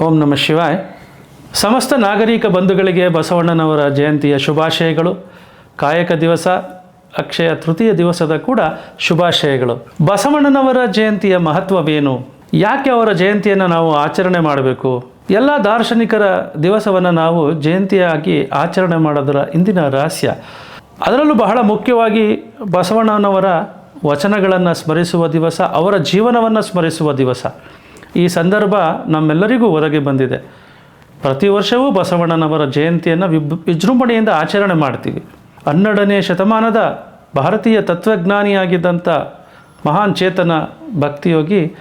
ಓಂ ನಮಃ ಶಿವಾಯ್. ಸಮಸ್ತ ನಾಗರಿಕ ಬಂಧುಗಳಿಗೆ ಬಸವಣ್ಣನವರ ಜಯಂತಿಯ ಶುಭಾಶಯಗಳು. ಕಾಯಕ ದಿವಸ, ಅಕ್ಷಯ ತೃತೀಯ ದಿವಸದ ಕೂಡ ಶುಭಾಶಯಗಳು. ಬಸವಣ್ಣನವರ ಜಯಂತಿಯ ಮಹತ್ವವೇನು? ಯಾಕೆ ಅವರ ಜಯಂತಿಯನ್ನು ನಾವು ಆಚರಣೆ ಮಾಡಬೇಕು? ಎಲ್ಲ ದಾರ್ಶನಿಕರ ದಿವಸವನ್ನು ನಾವು ಜಯಂತಿಯಾಗಿ ಆಚರಣೆ ಮಾಡೋದರ ಇಂದಿನ ರಹಸ್ಯ. ಅದರಲ್ಲೂ ಬಹಳ ಮುಖ್ಯವಾಗಿ ಬಸವಣ್ಣನವರ ವಚನಗಳನ್ನು ಸ್ಮರಿಸುವ ದಿವಸ, ಅವರ ಜೀವನವನ್ನು ಸ್ಮರಿಸುವ ದಿವಸ. ಈ ಸಂದರ್ಭ ನಮ್ಮೆಲ್ಲರಿಗೂ ಒದಗಿ ಬಂದಿದೆ. ಪ್ರತಿ ವರ್ಷವೂ ಬಸವಣ್ಣನವರ ಜಯಂತಿಯನ್ನು ವಿಬ್, ವಿಜೃಂಭಣೆಯಿಂದ ಆಚರಣೆ ಮಾಡ್ತೀವಿ. ಹನ್ನೆರಡನೇ ಶತಮಾನದ ಭಾರತೀಯ ತತ್ವಜ್ಞಾನಿಯಾಗಿದ್ದಂಥ ಮಹಾನ್ ಚೇತನ ಭಕ್ತಿಯೋಗಿ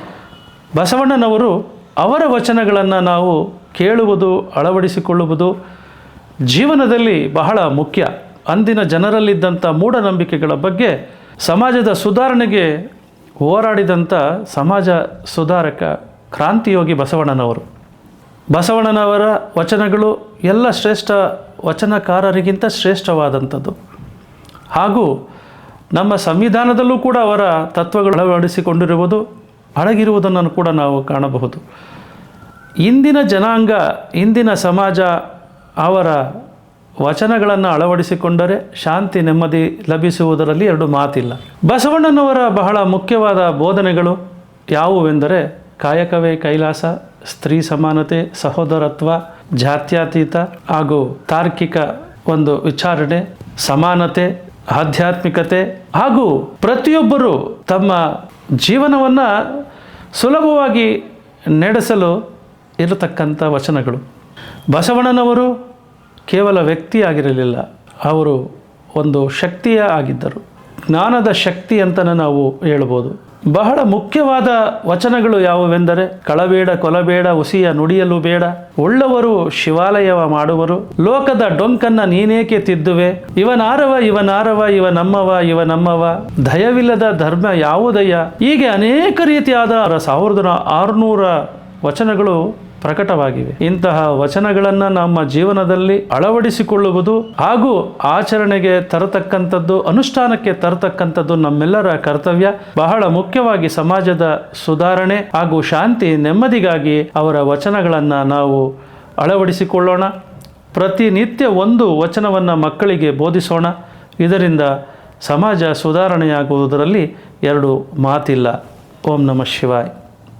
ಬಸವಣ್ಣನವರು ಅವರ ವಚನಗಳನ್ನು ನಾವು ಕೇಳುವುದು, ಅಳವಡಿಸಿಕೊಳ್ಳುವುದು ಜೀವನದಲ್ಲಿ ಬಹಳ ಮುಖ್ಯ. ಅಂದಿನ ಜನರಲ್ಲಿದ್ದಂಥ ಮೂಢನಂಬಿಕೆಗಳ ಬಗ್ಗೆ ಸಮಾಜದ ಸುಧಾರಣೆಗೆ ಹೋರಾಡಿದಂಥ ಸಮಾಜ ಸುಧಾರಕ ಕ್ರಾಂತಿಯೋಗಿ ಬಸವಣ್ಣನವರು. ಬಸವಣ್ಣನವರ ವಚನಗಳು ಎಲ್ಲ ಶ್ರೇಷ್ಠ ವಚನಕಾರರಿಗಿಂತ ಶ್ರೇಷ್ಠವಾದಂಥದ್ದು. ಹಾಗೂ ನಮ್ಮ ಸಂವಿಧಾನದಲ್ಲೂ ಕೂಡ ಅವರ ತತ್ವಗಳು ಅಳವಡಿಸಿಕೊಂಡಿರುವುದು ಅಡಗಿರುವುದನ್ನು ಕೂಡ ನಾವು ಕಾಣಬಹುದು. ಇಂದಿನ ಜನಾಂಗ, ಇಂದಿನ ಸಮಾಜ ಅವರ ವಚನಗಳನ್ನು ಅಳವಡಿಸಿಕೊಂಡರೆ ಶಾಂತಿ, ನೆಮ್ಮದಿ ಲಭಿಸುವುದರಲ್ಲಿ ಎರಡು ಮಾತಿಲ್ಲ. ಬಸವಣ್ಣನವರ ಬಹಳ ಮುಖ್ಯವಾದ ಬೋಧನೆಗಳು ಯಾವುವೆಂದರೆ ಕಾಯಕವೇ ಕೈಲಾಸ, ಸ್ತ್ರೀ ಸಮಾನತೆ, ಸಹೋದರತ್ವ, ಜಾತ್ಯಾತೀತ ಹಾಗೂ ತಾರ್ಕಿಕ ಒಂದು ವಿಚಾರಣೆ, ಸಮಾನತೆ, ಆಧ್ಯಾತ್ಮಿಕತೆ ಹಾಗೂ ಪ್ರತಿಯೊಬ್ಬರು ತಮ್ಮ ಜೀವನವನ್ನು ಸುಲಭವಾಗಿ ನಡೆಸಲು ಇರತಕ್ಕಂಥ ವಚನಗಳು. ಬಸವಣ್ಣನವರು ಕೇವಲ ವ್ಯಕ್ತಿಯಾಗಿರಲಿಲ್ಲ ಅವರು ಒಂದು ಶಕ್ತಿಯೇ ಆಗಿದ್ದರು. ಜ್ಞಾನದ ಶಕ್ತಿ ಅಂತಲೇ ನಾವು ಹೇಳ್ಬೋದು. ಬಹಳ ಮುಖ್ಯವಾದ ವಚನಗಳು ಯಾವುವೆಂದರೆ ಕಳಬೇಡ ಕೊಲಬೇಡ ಉಸಿಯ ನುಡಿಯಲು ಬೇಡ. ಒಳ್ಳವರು ಶಿವಾಲಯವ ಮಾಡುವರು. ಲೋಕದ ಡೊಂಕನ್ನ ನೀನೇಕೆ ತಿದ್ದುವೆ? ಇವನಾರವ ಇವನಾರವ ಇವ ನಮ್ಮವ ಇವ ನಮ್ಮವ ದಯವಿಲ್ಲದ ಧರ್ಮ ಯಾವುದಯ್ಯ? ಹೀಗೆ ಅನೇಕ ರೀತಿಯಾದ ಸಾವಿರದ ಆರುನೂರ ವಚನಗಳು ಪ್ರಕಟವಾಗಿವೆ. ಇಂತಹ ವಚನಗಳನ್ನು ನಮ್ಮ ಜೀವನದಲ್ಲಿ ಅಳವಡಿಸಿಕೊಳ್ಳುವುದು ಹಾಗೂ ಆಚರಣೆಗೆ ತರತಕ್ಕಂಥದ್ದು, ಅನುಷ್ಠಾನಕ್ಕೆ ತರತಕ್ಕಂಥದ್ದು ನಮ್ಮೆಲ್ಲರ ಕರ್ತವ್ಯ. ಬಹಳ ಮುಖ್ಯವಾಗಿ ಸಮಾಜದ ಸುಧಾರಣೆ ಹಾಗೂ ಶಾಂತಿ ನೆಮ್ಮದಿಗಾಗಿ ಅವರ ವಚನಗಳನ್ನು ನಾವು ಅಳವಡಿಸಿಕೊಳ್ಳೋಣ. ಪ್ರತಿನಿತ್ಯ ಒಂದು ವಚನವನ್ನು ಮಕ್ಕಳಿಗೆ ಬೋಧಿಸೋಣ. ಇದರಿಂದ ಸಮಾಜ ಸುಧಾರಣೆಯಾಗುವುದರಲ್ಲಿ ಎರಡು ಮಾತಿಲ್ಲ. ಓಂ ನಮಃ ಶಿವಾಯ್.